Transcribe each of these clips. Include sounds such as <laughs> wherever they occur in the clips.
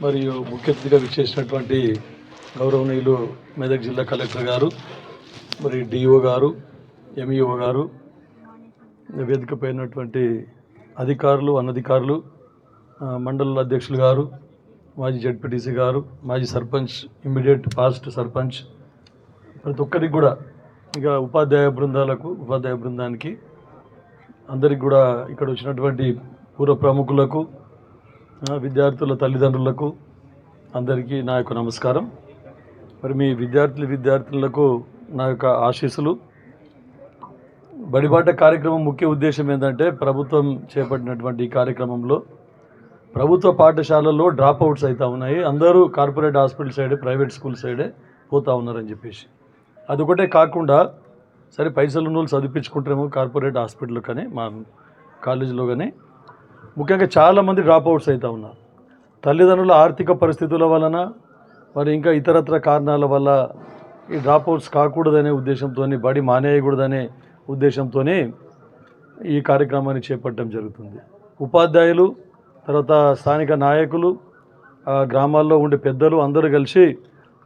మరియు ముఖ్య అతిథిగా విచ్చేసినటువంటి గౌరవనీయులు మెదక్ జిల్లా కలెక్టర్ గారు మరి డిఓ గారు ఎంఈఓ గారు వేదిక ఉన్నటువంటి అధికారులు అనధికారులు మండల అధ్యక్షులు గారు మాజీ జడ్పీటీసీ గారు మాజీ సర్పంచ్ ఇమ్మీడియట్ పాస్ట్ సర్పంచ్ ప్రతి ఒక్కరికి కూడా ఇక ఉపాధ్యాయ బృందాలకు ఉపాధ్యాయ బృందానికి అందరికి కూడా ఇక్కడ వచ్చినటువంటి పూర్వ ప్రముఖులకు విద్యార్థుల తల్లిదండ్రులకు అందరికీ నా యొక్క నమస్కారం. మరి మీ విద్యార్థులు విద్యార్థులకు నా యొక్క ఆశీస్సులు. బడిబాట కార్యక్రమం ముఖ్య ఉద్దేశం ఏంటంటే ప్రభుత్వం చేపట్టినటువంటి ఈ కార్యక్రమంలో ప్రభుత్వ పాఠశాలల్లో డ్రాప్ అవుట్స్ అవుతా ఉన్నాయి. అందరూ కార్పొరేట్ హాస్పిటల్ సైడే ప్రైవేట్ స్కూల్ సైడే పోతా ఉన్నారని చెప్పేసి. అదొకటే కాకుండా సరే పైసలు ఉన్న చదివించుకుంటారేమో కార్పొరేట్ హాస్పిటల్ కానీ మా కాలేజీలో కానీ ముఖ్యంగా చాలామంది డ్రాప్ అవుట్స్ అవుతా ఉన్నారు. తల్లిదండ్రుల ఆర్థిక పరిస్థితుల వలన మరి ఇంకా ఇతరత్ర కారణాల వల్ల ఈ డ్రాప్ అవుట్స్ కాకూడదనే ఉద్దేశంతో బడి మానేయకూడదనే ఉద్దేశంతో ఈ కార్యక్రమాన్ని చేపట్టడం జరుగుతుంది. ఉపాధ్యాయులు తర్వాత స్థానిక నాయకులు గ్రామాల్లో ఉండే పెద్దలు అందరూ కలిసి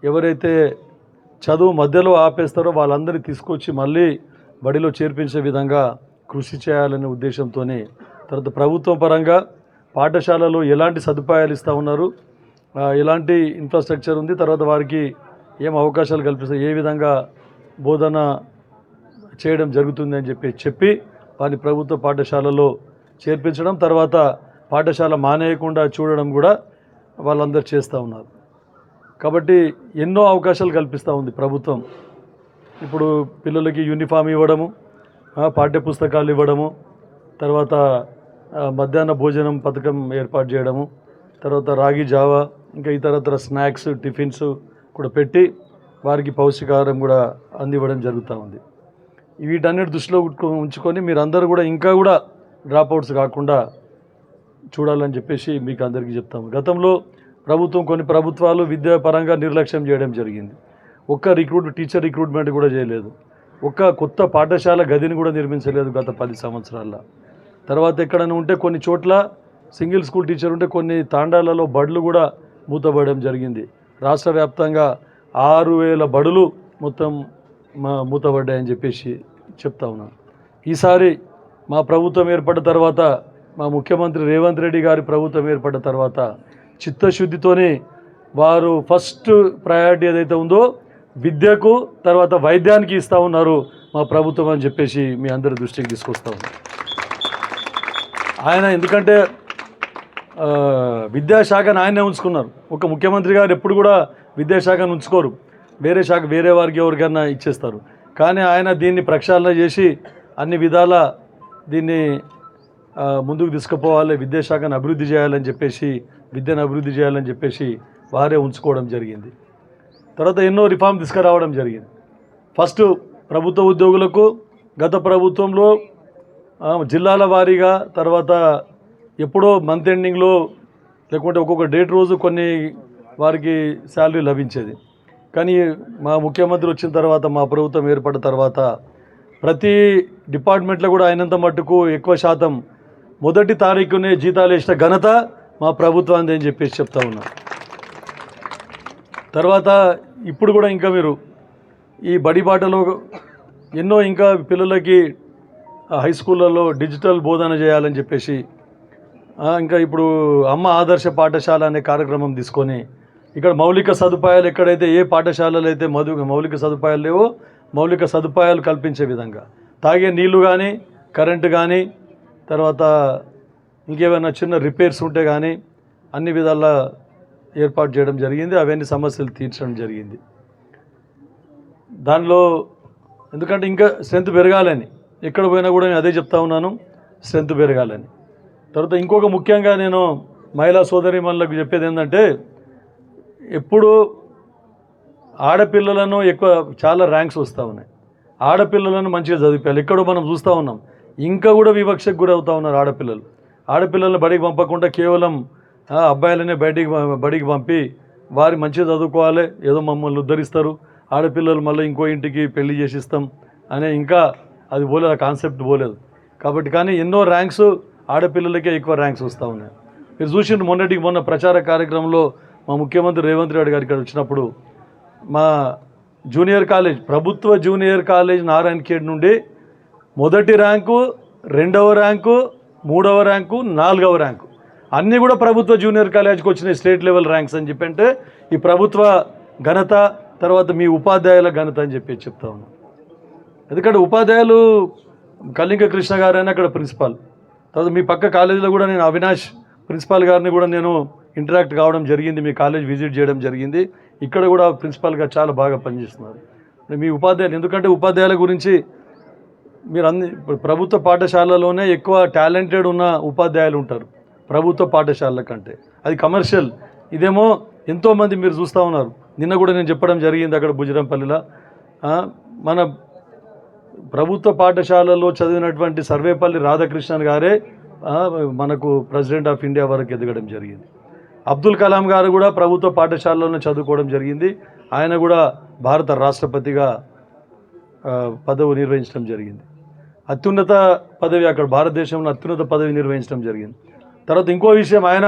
ఎవరైతే చదువు మధ్యలో ఆపేస్తారో వాళ్ళందరినీ తీసుకొచ్చి మళ్ళీ బడిలో చేర్పించే విధంగా కృషి చేయాలనే ఉద్దేశంతోనే తర్వాత ప్రభుత్వ పరంగా పాఠశాలలో ఎలాంటి సదుపాయాలు ఇస్తూ ఉన్నారు? ఎలాంటి ఇన్ఫ్రాస్ట్రక్చర్ ఉంది? తర్వాత వారికి ఏం అవకాశాలు కల్పిస్తారు? ఏ విధంగా బోధన చేయడం జరుగుతుంది అని చెప్పి చెప్పి వారిని ప్రభుత్వ పాఠశాలలో చేర్పించడం తర్వాత పాఠశాల మానేయకుండా చూడడం కూడా వాళ్ళందరూ చేస్తూ ఉన్నారు. కాబట్టి ఎన్నో అవకాశాలు కల్పిస్తూ ఉంది ప్రభుత్వం. ఇప్పుడు పిల్లలకి యూనిఫామ్ ఇవ్వడము పాఠ్యపుస్తకాలు పాఠ్య పుస్తకాలు ఇవ్వడము తర్వాత మధ్యాహ్న భోజనం పథకం ఏర్పాటు చేయడము తర్వాత రాగి జావా ఇంకా ఇతరత్ర స్నాక్స్ టిఫిన్స్ కూడా పెట్టి వారికి పౌష్టికాహారం కూడా అందివ్వడం జరుగుతూ ఉంది. వీటన్నిటి దృష్టిలో ఉంచుకో- ఉంచుకొని మీరందరూ కూడా ఇంకా కూడా డ్రాప్ అవుట్స్ కాకుండా చూడాలని చెప్పేసి మీకు అందరికీ చెప్తాము గతంలో ప్రభుత్వం కొన్ని ప్రభుత్వాలు విద్యాపరంగా నిర్లక్ష్యం చేయడం జరిగింది. ఒక్క రిక్రూట్ టీచర్ రిక్రూట్మెంట్ కూడా చేయలేదు. ఒక్క కొత్త పాఠశాల గదిని కూడా నిర్మించలేదు గత పది సంవత్సరాల్లో. తర్వాత ఎక్కడైనా ఉంటే కొన్ని చోట్ల సింగిల్ స్కూల్ టీచర్ ఉంటే కొన్ని తాండాలలో బడులు కూడా మూతపడడం జరిగింది. రాష్ట్ర వ్యాప్తంగా ఆరు వేల బడులు మొత్తం మా మూతపడ్డాయని చెప్పేసి చెప్తా ఉన్నాను ఈసారి మా ప్రభుత్వం ఏర్పడ్డ తర్వాత మా ముఖ్యమంత్రి రేవంత్ రెడ్డి గారి ప్రభుత్వం ఏర్పడ్డ తర్వాత చిత్తశుద్ధితోనే వారు ఫస్ట్ ప్రయారిటీ ఏదైతే ఉందో విద్యకు తర్వాత వైద్యానికి ఇస్తూ ఉన్నారు మా ప్రభుత్వం అని చెప్పేసి మీ అందరి దృష్టికి తీసుకొస్తా ఉన్నాను ఆయన ఎందుకంటే విద్యాశాఖను ఆయనే ఉంచుకున్నారు. ఒక ముఖ్యమంత్రి గారు ఎప్పుడు కూడా విద్యాశాఖను ఉంచుకోరు. వేరే శాఖ వేరే వారికి ఎవరికైనా ఇచ్చేస్తారు. కానీ ఆయన దీన్ని ప్రక్షాళన చేసి అన్ని విధాల దీన్ని ముందుకు తీసుకుపోవాలి విద్యాశాఖను అభివృద్ధి చేయాలని చెప్పేసి విద్యను అభివృద్ధి చేయాలని చెప్పేసి వారే ఉంచుకోవడం జరిగింది. తర్వాత ఎన్నో రిఫార్మ్ తీసుకురావడం జరిగింది. ఫస్ట్ ప్రభుత్వ ఉద్యోగులకు గత ప్రభుత్వంలో జిల్లాల వారీగా తర్వాత ఎప్పుడో మంత్ ఎండింగ్లో లేకుంటే ఒక్కొక్క డేట్ రోజు కొన్ని వారికి శాలరీ లభించేది. కానీ మా ముఖ్యమంత్రి వచ్చిన తర్వాత మా ప్రభుత్వం ఏర్పడిన తర్వాత ప్రతి డిపార్ట్మెంట్లో కూడా అయినంత మట్టుకు ఎక్కువ శాతం మొదటి తారీఖునే జీతాలు వేసిన ఘనత మా ప్రభుత్వాన్ని అని చెప్పేసి చెప్తా ఉన్నా. తర్వాత ఇప్పుడు కూడా ఇంకా మీరు ఈ బడిబాటలో ఎన్నో ఇంకా పిల్లలకి హై స్కూళ్ళల్లో డిజిటల్ బోధన చేయాలని చెప్పేసి ఇంకా ఇప్పుడు అమ్మ ఆదర్శ పాఠశాల అనే కార్యక్రమం తీసుకొని ఇక్కడ మౌలిక సదుపాయాలు ఎక్కడైతే ఏ పాఠశాలలో అయితే మధు మౌలిక సదుపాయాలు లేవో మౌలిక సదుపాయాలు కల్పించే విధంగా. తాగే నీళ్ళు కానీ కరెంటు కానీ తర్వాత ఇంకేమైనా చిన్న రిపేర్స్ ఉంటే కానీ అన్ని విధాల ఏర్పాటు చేయడం జరిగింది. అవన్నీ సమస్యలు తీర్చడం జరిగింది. దానిలో ఎందుకంటే ఇంకా స్ట్రెంత్ పెరగాలని ఎక్కడ పోయినా కూడా నేను అదే చెప్తా ఉన్నాను స్ట్రెంత్ పెరగాలని. తర్వాత ఇంకొక ముఖ్యంగా నేను మహిళా సోదరి మనలకు చెప్పేది ఏంటంటే ఎప్పుడు ఆడపిల్లలను ఎక్కువ చాలా ర్యాంక్స్ వస్తూ ఉన్నాయి. ఆడపిల్లలను మంచిగా చదివిపోయాలి. ఎక్కడో మనం చూస్తూ ఉన్నాం. ఇంకా కూడా వివక్షకు గురవుతూ ఉన్నారు ఆడపిల్లలు. ఆడపిల్లలను బడికి పంపకుండా కేవలం అబ్బాయిలనే బయటికి బడికి పంపి వారి మంచిగా చదువుకోవాలి. ఏదో మమ్మల్ని ఉద్ధరిస్తారు. ఆడపిల్లలు మళ్ళీ ఇంకో ఇంటికి పెళ్ళి చేసిస్తాం అనే ఇంకా అది పోలేదు ఆ కాన్సెప్ట్ పోలేదు. కాబట్టి కానీ ఎన్నో ర్యాంక్స్ ఆడపిల్లలకే ఎక్కువ ర్యాంక్స్ వస్తూ ఉన్నాయి. మీరు చూసిండ్రు మొన్నటికి మొన్న ప్రచార కార్యక్రమంలో మా ముఖ్యమంత్రి రేవంత్ రెడ్డి గారు ఇక్కడ వచ్చినప్పుడు మా జూనియర్ కాలేజ్ ప్రభుత్వ జూనియర్ కాలేజ్ నారాయణ ఖేడ్ నుండి మొదటి ర్యాంకు రెండవ ర్యాంకు మూడవ ర్యాంకు నాలుగవ ర్యాంకు. అన్నీ కూడా ప్రభుత్వ జూనియర్ కాలేజ్కి వచ్చినాయి స్టేట్ లెవెల్ ర్యాంక్స్ అని చెప్పి అంటే ఈ ప్రభుత్వ ఘనత తర్వాత మీ ఉపాధ్యాయుల ఘనత అని చెప్పి చెప్తా ఉన్నాం. ఎందుకంటే ఉపాధ్యాయులు కళింగ కృష్ణ గారైనా అక్కడ ప్రిన్సిపాల్. తర్వాత మీ పక్క కాలేజీలో కూడా నేను అవినాష్ ప్రిన్సిపాల్ గారిని కూడా నేను ఇంటరాక్ట్ కావడం జరిగింది మీ కాలేజ్ విజిట్ చేయడం జరిగింది. ఇక్కడ కూడా ప్రిన్సిపాల్గా చాలా బాగా పనిచేస్తున్నారు. మీ ఉపాధ్యాయులు ఎందుకంటే ఉపాధ్యాయుల గురించి మీరు అన్ని ప్రభుత్వ పాఠశాలలోనే ఎక్కువ టాలెంటెడ్ ఉన్న ఉపాధ్యాయులు ఉంటారు ప్రభుత్వ పాఠశాలల కంటే. అది కమర్షియల్. ఇదేమో ఎంతోమంది మీరు చూస్తూ ఉన్నారు. నిన్న కూడా నేను చెప్పడం జరిగింది అక్కడ బుజరంపల్లిలో మన ప్రభుత్వ పాఠశాలలో చదివినటువంటి సర్వేపల్లి రాధాకృష్ణన్ గారే మనకు ప్రెసిడెంట్ ఆఫ్ ఇండియా వరకు ఎదగడం జరిగింది. అబ్దుల్ కలాం గారు కూడా ప్రభుత్వ పాఠశాలలోనే చదువుకోవడం జరిగింది. ఆయన కూడా భారత రాష్ట్రపతిగా పదవి నిర్వహించడం జరిగింది. అత్యున్నత పదవి అక్కడ భారతదేశంలో అత్యున్నత పదవి నిర్వహించడం జరిగింది. తర్వాత ఇంకో విషయం ఆయన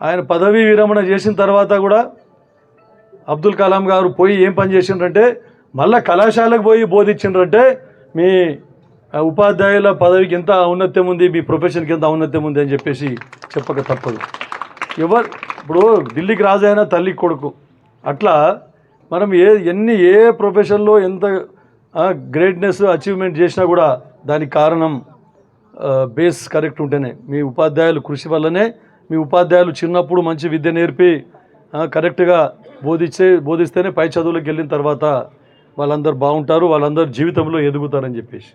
ఆయన పదవీ విరమణ చేసిన తర్వాత కూడా అబ్దుల్ కలాం గారు పోయి ఏం పని చేసిండ్రంటే మళ్ళీ కళాశాలకు పోయి బోధించిండ్రంటే మీ ఉపాధ్యాయుల పదవికి ఎంత ఔన్నత్యం ఉంది మీ ప్రొఫెషన్కి ఎంత ఔన్నత్యం ఉంది అని చెప్పేసి చెప్పక తప్పదు. ఎవరు ఇప్పుడు ఢిల్లీకి రాజైనా తల్లి కొడుకు. అట్లా మనం ఏ ఎన్ని ఏ ప్రొఫెషన్లో ఎంత గ్రేట్నెస్ అచీవ్మెంట్ చేసినా కూడా దానికి కారణం బేస్ కరెక్ట్ ఉంటేనే. మీ ఉపాధ్యాయులు కృషి వల్లనే మీ ఉపాధ్యాయులు చిన్నప్పుడు మంచి విద్య నేర్పి కరెక్ట్గా బోధించే బోధిస్తేనే పై చదువులకు వెళ్ళిన తర్వాత వాళ్ళందరూ బాగుంటారు వాళ్ళందరూ జీవితంలో ఎదుగుతారని చెప్పేసి.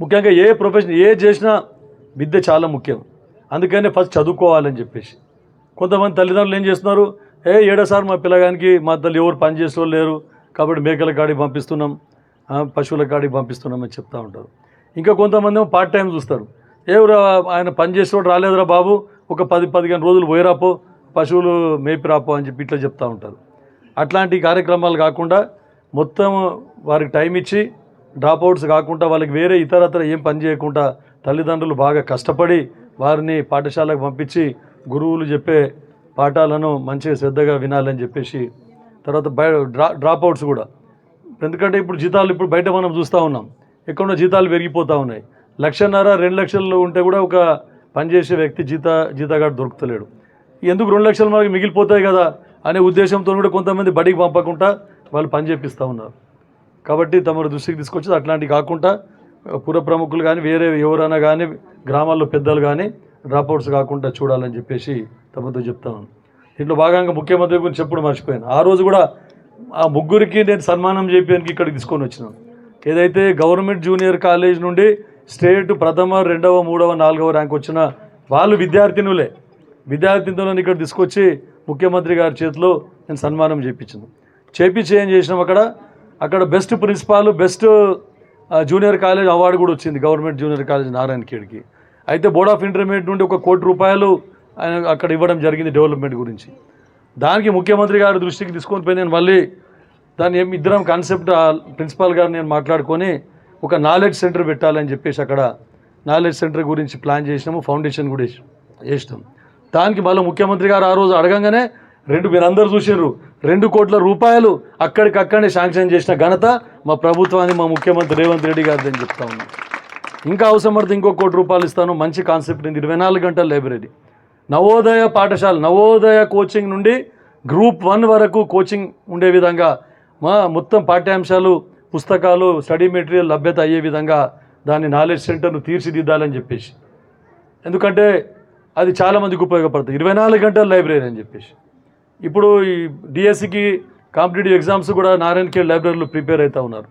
ముఖ్యంగా ఏ ప్రొఫెషన్ ఏ చేసినా విద్య చాలా ముఖ్యం. అందుకనే ఫస్ట్ చదువుకోవాలని చెప్పేసి. కొంతమంది తల్లిదండ్రులు ఏం చేస్తున్నారు? ఏ ఏడోసారి మా పిల్లగానికి మా తల్లి ఎవరు పని చేసేవాళ్ళు లేరు కాబట్టి మేకల కాడికి పంపిస్తున్నాం పశువుల కాడికి పంపిస్తున్నాం అని చెప్తూ ఉంటారు. ఇంకా కొంతమంది ఏమో పార్ట్ టైం చూస్తారు. ఎవరు ఆయన పని చేసేవాడు రాలేదురా బాబు ఒక పది పదిహేను రోజులు పోయిరాపో పశువులు మేపి రాపో అని చెప్పి ఇట్లా చెప్తూ ఉంటారు. అట్లాంటి కార్యక్రమాలు కాకుండా మొత్తం వారికి టైం ఇచ్చి డ్రాప్ అవుట్స్ కాకుండా వాళ్ళకి వేరే ఇతరత్ర ఏం పని చేయకుండా తల్లిదండ్రులు బాగా కష్టపడి వారిని పాఠశాలకు పంపించి గురువులు చెప్పే పాఠాలను మంచిగా శ్రద్ధగా వినాలని చెప్పేసి తర్వాత బయ డ్రా డ్రాప్ అవుట్స్ కూడా. ఎందుకంటే ఇప్పుడు జీతాలు ఇప్పుడు బయట మనం చూస్తూ ఉన్నాం. ఎక్కడో జీతాలు పెరిగిపోతూ ఉన్నాయి. లక్షన్నర రెండు లక్షలు ఉంటే కూడా ఒక పనిచేసే వ్యక్తి జీత జీతగాడు దొరుకుతలేడు. ఎందుకు రెండు లక్షలు మనకి మిగిలిపోతాయి కదా అనే ఉద్దేశంతో కూడా కొంతమంది బడికి పంపకుండా వాళ్ళు పని చేపిస్తూ ఉన్నారు. కాబట్టి తమ దృష్టికి తీసుకొచ్చి అట్లాంటివి కాకుండా పుర ప్రముఖులు కానీ వేరే ఎవరైనా కానీ గ్రామాల్లో పెద్దలు కానీ డ్రాప్అవుట్స్ కాకుండా చూడాలని చెప్పేసి తమతో చెప్తాను దీంట్లో భాగంగా ముఖ్యమంత్రి గురించి చెప్పుడు మర్చిపోయాను. ఆ రోజు కూడా ఆ ముగ్గురికి నేను సన్మానం చేయడానికి ఇక్కడికి తీసుకొని వచ్చినాను. ఏదైతే గవర్నమెంట్ జూనియర్ కాలేజ్ నుండి స్టేట్ ప్రథమ రెండవ మూడవ నాలుగవ ర్యాంక్ వచ్చిన వాళ్ళు విద్యార్థినులే విద్యార్థినులను ఇక్కడ తీసుకొచ్చి ముఖ్యమంత్రి గారి చేతిలో నేను సన్మానం చేయించాను చేపించి ఏం చేసినాం అక్కడ. అక్కడ best principal best junior college award కూడా వచ్చింది గవర్నమెంట్ జూనియర్ కాలేజ్ నారాయణ ఖేడ్కి అయితే బోర్డ్ ఆఫ్ ఇంటర్మీడియట్ నుండి ఒక కోటి రూపాయలు ఆయన అక్కడ ఇవ్వడం జరిగింది డెవలప్మెంట్ గురించి. దానికి ముఖ్యమంత్రి గారి దృష్టికి తీసుకొని పోయి నేను మళ్ళీ దాన్ని ఏమి ఇద్దరం కాన్సెప్ట్ ప్రిన్సిపాల్ గారు నేను మాట్లాడుకొని ఒక నాలెడ్జ్ సెంటర్ పెట్టాలని చెప్పేసి అక్కడ నాలెడ్జ్ సెంటర్ గురించి ప్లాన్ చేసినాము ఫౌండేషన్ కూడా వేసి- వేసినాం. దానికి మళ్ళీ ముఖ్యమంత్రి గారు ఆ రోజు అడగంగానే రెండు మీరు అందరు చూసినారు రెండు కోట్ల రూపాయలు అక్కడికక్కడే శాంక్షన్ చేసిన ఘనత మా ప్రభుత్వాన్ని మా ముఖ్యమంత్రి రేవంత్ రెడ్డి గారిది అని చెప్తా ఉన్నాం. ఇంకా అవసరం పడితే ఇంకో కోటి రూపాయలు ఇస్తాను. మంచి కాన్సెప్ట్ ఉంది. ఇరవై నాలుగు గంటల లైబ్రరీ. నవోదయ పాఠశాల నవోదయ కోచింగ్ నుండి గ్రూప్ వన్ వరకు కోచింగ్ ఉండే విధంగా మా మొత్తం పాఠ్యాంశాలు పుస్తకాలు స్టడీ మెటీరియల్ లభ్యత అయ్యే విధంగా దాని నాలెడ్జ్ సెంటర్ను తీర్చిదిద్దాలని చెప్పేసి. ఎందుకంటే అది చాలామందికి ఉపయోగపడుతుంది. ఇరవై నాలుగు గంటల లైబ్రరీ అని చెప్పేసి. ఇప్పుడు ఈ డిఎస్సికి కాంపిటేటివ్ ఎగ్జామ్స్ కూడా నారాయణ ఖేడ్ లైబ్రరీలో ప్రిపేర్ అవుతూ ఉన్నారు.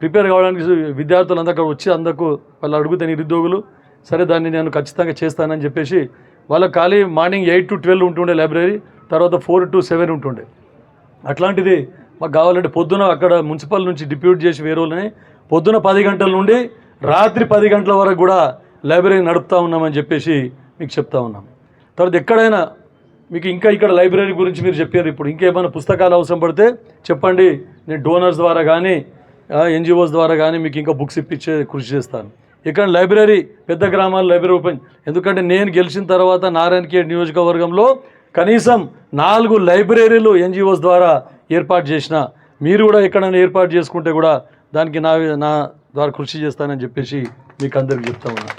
ప్రిపేర్ కావడానికి విద్యార్థులు అందరూ వచ్చి అందకు వాళ్ళు అడుగుతాయి నిరుద్యోగులు సరే దాన్ని నేను ఖచ్చితంగా చేస్తానని చెప్పేసి వాళ్ళ ఖాళీ మార్నింగ్ ఎయిట్ టు ట్వెల్వ్ ఉంటుండే లైబ్రరీ తర్వాత ఫోర్ టు సెవెన్ ఉంటుండే. అట్లాంటిది మాకు కావాలంటే పొద్దున అక్కడ మున్సిపల్ నుంచి డిప్యూట్ చేసి వేరే వాళ్ళని పొద్దున పది గంటల నుండి రాత్రి పది గంటల వరకు కూడా లైబ్రరీ నడుపుతా ఉన్నామని చెప్పేసి మీకు చెప్తా ఉన్నాం. తర్వాత ఎక్కడైనా మీకు ఇంకా ఇక్కడ లైబ్రరీ గురించి మీరు చెప్పారు ఇప్పుడు. ఇంకేమైనా పుస్తకాలు అవసరం పడితే చెప్పండి. నేను డోనర్స్ ద్వారా కానీ ఎన్జిఓస్ ద్వారా కానీ మీకు ఇంకా బుక్స్ ఇప్పించే కృషి చేస్తాను. ఇక్కడ లైబ్రరీ పెద్ద గ్రామాల లైబ్రరీ ఓపెన్. ఎందుకంటే నేను గెలిచిన తర్వాత నారాయణఖేడ్ నియోజకవర్గంలో కనీసం నాలుగు లైబ్రరీలు ఎన్జిఓస్ ద్వారా ఏర్పాటు చేసిన మీరు కూడా ఎక్కడైనా ఏర్పాటు చేసుకుంటే కూడా దానికి నా నా ద్వారా కృషి చేస్తానని చెప్పేసి మీకు అందరికి చెప్తా ఉన్నాను.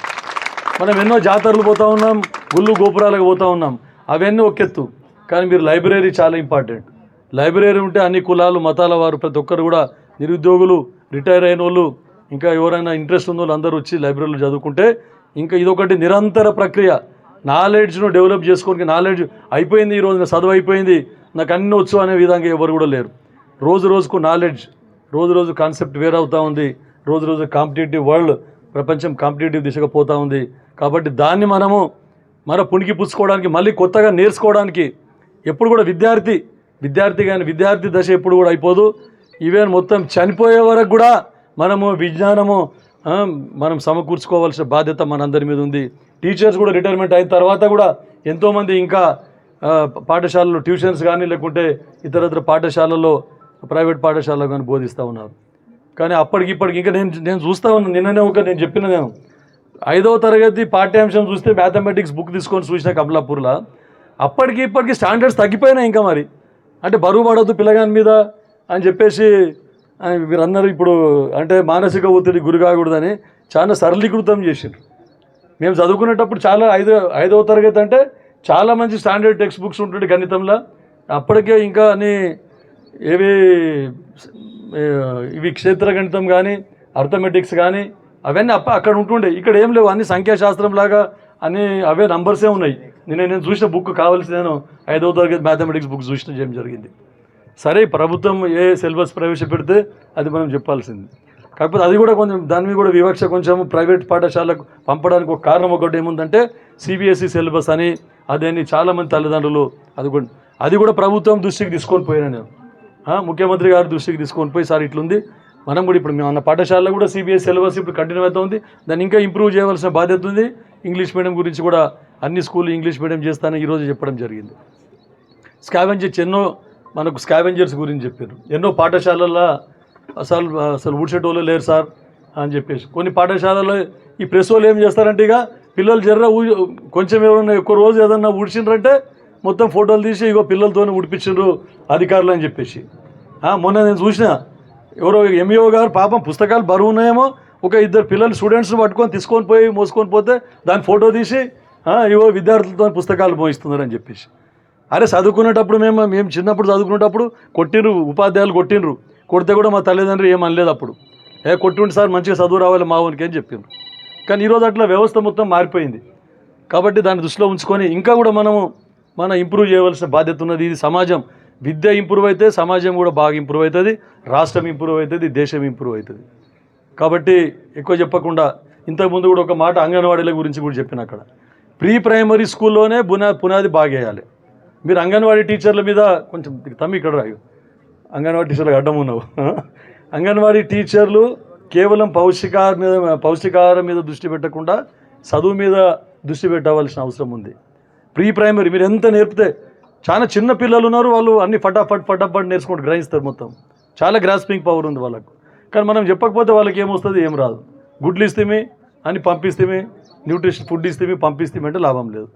మనం ఎన్నో జాతరలు పోతా ఉన్నాం గుళ్ళు గోపురాలకు పోతూ ఉన్నాం. అవన్నీ ఒకెత్తు కానీ మీరు లైబ్రరీ చాలా ఇంపార్టెంట్. లైబ్రరీ ఉంటే అన్ని కులాలు మతాల వారు ప్రతి ఒక్కరు కూడా నిరుద్యోగులు రిటైర్ అయిన వాళ్ళు ఇంకా ఎవరైనా ఇంట్రెస్ట్ ఉన్న వాళ్ళు అందరూ వచ్చి లైబ్రరీలో చదువుకుంటే ఇంకా ఇదొకటి నిరంతర ప్రక్రియ. నాలెడ్జ్ను డెవలప్ చేసుకోవడానికి నాలెడ్జ్ అయిపోయింది ఈ నా చదువు అయిపోయింది. నాకు అన్ని వచ్చు అనే విధంగా ఎవరు కూడా లేరు. రోజు రోజుకు నాలెడ్జ్ రోజు రోజు కాన్సెప్ట్ వేరవుతూ ఉంది. రోజు రోజు కాంపిటేటివ్ వరల్డ్ ప్రపంచం కాంపిటేటివ్ దిశగా పోతూ ఉంది. కాబట్టి దాన్ని మనము మరో పుణికి పుచ్చుకోవడానికి మళ్ళీ కొత్తగా నేర్చుకోవడానికి ఎప్పుడు కూడా విద్యార్థి విద్యార్థి కానీ విద్యార్థి దశ ఎప్పుడు కూడా అయిపోదు. ఈవెన్ మొత్తం చనిపోయే వరకు కూడా మనము విజ్ఞానము మనం సమకూర్చుకోవాల్సిన బాధ్యత మనందరి మీద ఉంది. టీచర్స్ కూడా రిటైర్మెంట్ అయిన తర్వాత కూడా ఎంతోమంది ఇంకా పాఠశాలలో ట్యూషన్స్ కానీ లేకుంటే ఇతరత్ర పాఠశాలలో ప్రైవేట్ పాఠశాలలో కానీ బోధిస్తూ ఉన్నారు. కానీ అప్పటికి ఇప్పటికి ఇంకా నేను నేను చూస్తా ఉన్నాను నిన్ననే ఒక నేను చెప్పిన నేను. ఐదవ తరగతి పాఠ్యాంశం చూస్తే మ్యాథమెటిక్స్ బుక్ తీసుకొని చూసిన కమలాపూర్లో అప్పటికి ఇప్పటికి స్టాండర్డ్స్ తగ్గిపోయినాయి ఇంకా మరి. అంటే బరువు పడవద్దు పిల్లగాని మీద అని చెప్పేసి ఆ, మీరు అన్నారు ఇప్పుడు అంటే మానసిక ఒత్తిడి గురి కాకూడదని చాలా సరళీకృతం చేసిండ్రు. మేము చదువుకునేటప్పుడు చాలా ఐదో ఐదవ తరగతి అంటే చాలా మంచి స్టాండర్డ్ టెక్స్ట్ బుక్స్ ఉంటుండే గణితంలో. అప్పటికే ఇంకా అని ఏవి ఇవి క్షేత్ర గణితం కానీ అర్థమెటిక్స్ కానీ అవన్నీ అప్ప అక్కడ ఉంటుండే. ఇక్కడ ఏం లేవు అన్ని సంఖ్యాశాస్త్రం లాగా అన్ని అవే నంబర్సే ఉన్నాయి. నేను నేను చూసిన బుక్ కావాల్సి ఐదవ తరగతి మ్యాథమెటిక్స్ బుక్ చూసిన ఏం జరిగింది. సరే ప్రభుత్వం ఏ సిలబస్ ప్రవేశపెడితే అది మనం చెప్పాల్సింది. కాకపోతే అది కూడా కొంచెం దాని మీద కూడా వివక్ష కొంచెం ప్రైవేట్ పాఠశాలకు పంపడానికి ఒక కారణం ఒకటి ఏముందంటే సిబిఎస్ఈ సిలబస్ అని అదని చాలామంది తల్లిదండ్రులు అది కూడా అది కూడా ప్రభుత్వం దృష్టికి తీసుకొని పోయినా నేను. ముఖ్యమంత్రి గారి దృష్టికి తీసుకొని పోయి సార్ ఇట్లుంది మనం కూడా ఇప్పుడు మేము అన్న పాఠశాలలో కూడా సిబిఎస్ సిలబస్ ఇప్పుడు కంటిన్యూ అవుతూ ఉంది. దాన్ని ఇంకా ఇంప్రూవ్ చేయవలసిన బాధ్యత ఉంది. ఇంగ్లీష్ మీడియం గురించి కూడా అన్ని స్కూల్ ఇంగ్లీష్ మీడియం చేస్తానని ఈరోజు చెప్పడం జరిగింది. స్కావెంజర్స్ ఎన్నో మనకు స్కావెంజర్స్ గురించి చెప్పారు. ఎన్నో పాఠశాలల్లో అసలు అసలు ఊడ్చేటోళ్ళు లేరు సార్ అని చెప్పేసి. కొన్ని పాఠశాలల్లో ఈ ప్రెస్ వాళ్ళు ఏం చేస్తారంటే ఇక పిల్లలు జర్ర ఊ కొంచెం ఎవరన్నా ఎక్కువ రోజు ఏదన్నా ఊడ్చిండ్రంటే మొత్తం ఫోటోలు తీసి ఇగో పిల్లలతోనే ఉడిపించిండ్రు అధికారులు అని చెప్పేసి. మొన్న నేను చూసిన ఎవరో ఎంఈఓ గారు పాపం పుస్తకాలు బరువునేమో ఒక ఇద్దరు పిల్లలు స్టూడెంట్స్ని పట్టుకొని తీసుకొని పోయి మోసుకొని పోతే దాని ఫోటో తీసి ఇవో విద్యార్థులతో పుస్తకాలు మోయిస్తున్నారని చెప్పేసి. అరే చదువుకునేటప్పుడు మేము మేము చిన్నప్పుడు చదువుకునేటప్పుడు కొట్టిండ్రు ఉపాధ్యాయులు కొట్టిండ్రు. కొడితే కూడా మా తల్లిదండ్రులు ఏం అనలేదు అప్పుడు. ఏ కొట్టుండి సార్ మంచిగా చదువు రావాలి మా ఊరికి అని చెప్పిండ్రు. కానీ ఈరోజు అట్లా వ్యవస్థ మొత్తం మారిపోయింది. కాబట్టి దాన్ని దృష్టిలో ఉంచుకొని ఇంకా కూడా మనము మన ఇంప్రూవ్ చేయవలసిన బాధ్యత ఉన్నది. ఇది సమాజం. విద్య ఇంప్రూవ్ అయితే సమాజం కూడా బాగా ఇంప్రూవ్ అవుతుంది రాష్ట్రం ఇంప్రూవ్ అవుతుంది దేశం ఇంప్రూవ్ అవుతుంది. కాబట్టి ఎక్కువ చెప్పకుండా ఇంతకుముందు కూడా ఒక మాట అంగన్వాడీల గురించి కూడా చెప్పిన అక్కడ. ప్రీ ప్రైమరీ స్కూల్లోనే బునా పునాది బాగేయాలి. మీరు అంగన్వాడీ టీచర్ల మీద కొంచెం తమ్మి ఇక్కడ రాయు. అంగన్వాడీ టీచర్లకు అడ్డం ఉన్నావు. <laughs> అంగన్వాడీ టీచర్లు కేవలం పౌష్టికాహారం మీద పౌష్టికాహారం మీద దృష్టి పెట్టకుండా చదువు మీద దృష్టి పెట్టవలసిన అవసరం ఉంది. ప్రీ ప్రైమరీ మీరు ఎంత నేర్పితే చాలా చిన్న పిల్లలు ఉన్నారు వాళ్ళు అన్ని ఫటాఫట్ ఫటాఫట్ నేర్చుకుంటూ గ్రహిస్తారు మొత్తం. చాలా గ్రాస్పింగ్ పవర్ ఉంది వాళ్ళకు. కానీ మనం చెప్పకపోతే వాళ్ళకి ఏమొస్తుంది? ఏం రాదు. గుడ్లు ఇస్తేమి అని పంపిస్తేమి న్యూట్రిషన్ ఫుడ్ ఇస్తేమి పంపిస్తేమి అంటే లాభం లేదు.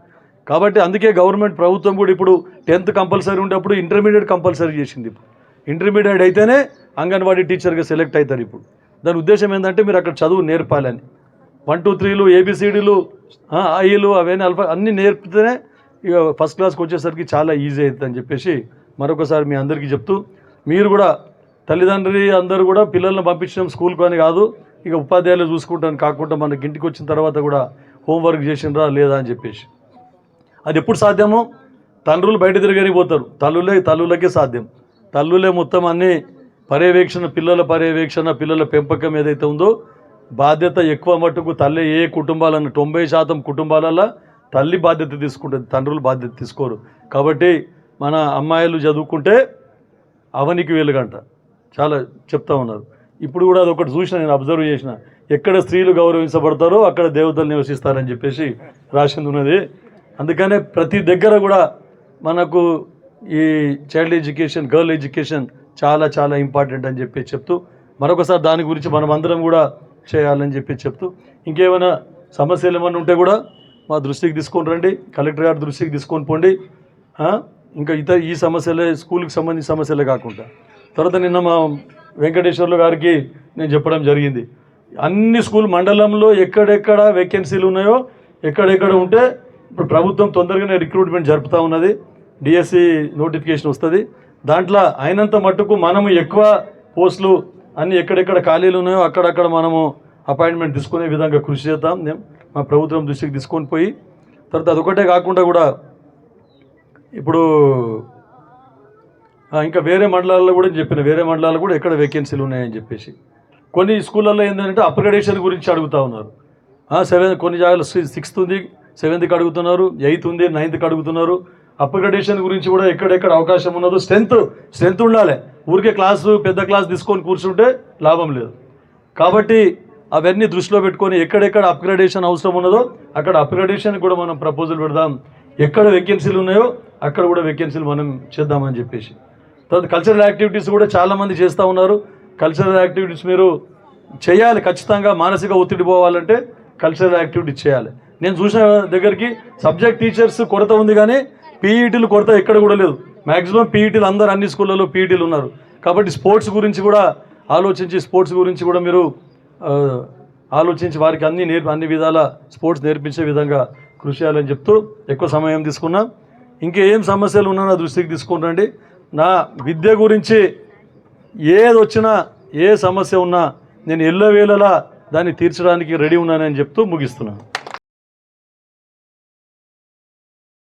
కాబట్టి అందుకే గవర్నమెంట్ ప్రభుత్వం కూడా ఇప్పుడు టెన్త్ కంపల్సరీ ఉండేప్పుడు ఇంటర్మీడియట్ కంపల్సరీ చేసింది ఇప్పుడు. ఇంటర్మీడియట్ అయితేనే అంగన్వాడీ టీచర్గా సెలెక్ట్ అవుతారు ఇప్పుడు. దాని ఉద్దేశం ఏంటంటే మీరు అక్కడ చదువు నేర్పాలని. వన్ టూ త్రీలు ఏబిసిడీలు ఐలు అవన్నీ అల్ఫా అన్నీ నేర్పితేనే ఇక ఫస్ట్ క్లాస్కి వచ్చేసరికి చాలా ఈజీ అవుతుంది అని చెప్పేసి మరొకసారి మీ అందరికీ చెప్తూ మీరు కూడా తల్లిదండ్రి అందరూ కూడా పిల్లల్ని పంపించడం స్కూల్కి అని కాదు ఇక ఉపాధ్యాయులు చూసుకుంటాను కాకుండా మనకి ఇంటికి వచ్చిన తర్వాత కూడా హోంవర్క్ చేసినరా లేదా అని చెప్పేసి. అది ఎప్పుడు సాధ్యమో? తండ్రులు బయట తిరగని పోతారు. తల్లులే తల్లులకే సాధ్యం. తల్లులే మొత్తం అన్ని పర్యవేక్షణ పిల్లల పర్యవేక్షణ పిల్లల పెంపకం ఏదైతే ఉందో బాధ్యత ఎక్కువ మట్టుకు తల్లి ఏ కుటుంబాలను తొంభై శాతం కుటుంబాలలో తల్లి బాధ్యత తీసుకుంటుంది తండ్రులు బాధ్యత తీసుకోరు. కాబట్టి మన అమ్మాయిలు చదువుకుంటే అవనికి వెలుగంట. చాలా చెప్తా ఉన్నారు. ఇప్పుడు కూడా అది ఒకటి చూసిన నేను అబ్జర్వ్ చేసిన. ఎక్కడ స్త్రీలు గౌరవించబడతారో అక్కడ దేవతలు నివసిస్తారని చెప్పేసి రాసింది ఉన్నది. అందుకనే ప్రతి దగ్గర కూడా మనకు ఈ చైల్డ్ ఎడ్యుకేషన్ గర్ల్ ఎడ్యుకేషన్ చాలా చాలా ఇంపార్టెంట్ అని చెప్పి చెప్తూ మరొకసారి దాని గురించి మనం అందరం కూడా చేయాలని చెప్పి చెప్తూ ఇంకేమైనా సమస్యలు ఏమైనా ఉంటే కూడా మా దృష్టికి తీసుకొని రండి. కలెక్టర్ గారి దృష్టికి తీసుకొని పోండి. ఇంకా ఇతర ఈ సమస్యలే స్కూల్కి సంబంధించిన సమస్యలే కాకుండా. తర్వాత నిన్న మా వెంకటేశ్వర్లు గారికి నేను చెప్పడం జరిగింది. అన్ని స్కూల్ మండలంలో ఎక్కడెక్కడ వేకెన్సీలు ఉన్నాయో ఎక్కడెక్కడ ఉంటే ఇప్పుడు ప్రభుత్వం తొందరగానే రిక్రూట్మెంట్ జరుపుతూ ఉన్నది. డిఎస్సి నోటిఫికేషన్ వస్తుంది. దాంట్లో అయినంత మట్టుకు మనము ఎక్కువ పోస్టులు అన్ని ఎక్కడెక్కడ ఖాళీలు ఉన్నాయో అక్కడక్కడ మనము అపాయింట్మెంట్ తీసుకునే విధంగా కృషి చేద్దాం. మేము మా ప్రభుత్వం దృష్టికి తీసుకొని పోయి తర్వాత అదొకటే కాకుండా కూడా ఇప్పుడు ఇంకా వేరే మండలాల్లో కూడా చెప్పిన వేరే మండలాల్లో కూడా ఎక్కడ వేకెన్సీలు ఉన్నాయని చెప్పేసి. కొన్ని స్కూళ్ళల్లో ఏంటంటే అప్గ్రేడేషన్ గురించి అడుగుతూ ఉన్నారు. సెవెన్ కొన్ని జాగాలు సిక్స్త్ ఉంది సెవెంత్కి అడుగుతున్నారు ఎయిత్ ఉంది నైన్త్కి అడుగుతున్నారు. అప్గ్రేడేషన్ గురించి కూడా ఎక్కడెక్కడ అవకాశం ఉన్నదో స్ట్రెంత్ స్ట్రెంత్ ఉండాలి. ఊరికే క్లాసు పెద్ద క్లాస్ తీసుకొని కూర్చుంటే లాభం లేదు. కాబట్టి అవన్నీ దృష్టిలో పెట్టుకొని ఎక్కడెక్కడ అప్గ్రేడేషన్ అవసరం ఉన్నదో అక్కడ అప్గ్రేడేషన్ కూడా మనం ప్రపోజల్ పెడదాం. ఎక్కడ వేకెన్సీలు ఉన్నాయో అక్కడ కూడా వేకెన్సీలు మనం చేద్దామని చెప్పేసి. తర్వాత కల్చరల్ యాక్టివిటీస్ కూడా చాలామంది చేస్తూ ఉన్నారు. కల్చరల్ యాక్టివిటీస్ మీరు చేయాలి ఖచ్చితంగా మానసిక ఒత్తిడి పోవాలంటే కల్చరల్ యాక్టివిటీస్ చేయాలి. నేను చూసిన దగ్గరికి సబ్జెక్ట్ టీచర్స్ కొరత ఉంది కానీ పీఈటీలు కొరత ఎక్కడ కూడా లేదు. మ్యాక్సిమం పీఈటీలు అందరు అన్ని స్కూళ్ళలో పీఈటీలు ఉన్నారు. కాబట్టి స్పోర్ట్స్ గురించి కూడా ఆలోచించి స్పోర్ట్స్ గురించి కూడా మీరు ఆలోచించి వారికి అన్ని నేర్పి అన్ని విధాల స్పోర్ట్స్ నేర్పించే విధంగా కృషి చేయాలని చెప్తూ ఎక్కువ సమయం తీసుకున్నా. ఇంకేం సమస్యలు ఉన్నా నా దృష్టికి తీసుకుంటండి నా విద్య గురించి ఏది వచ్చినా ఏ సమస్య ఉన్నా నేను ఎల్లవేళలా దాన్ని తీర్చడానికి రెడీ ఉన్నానని చెప్తూ ముగిస్తున్నాను.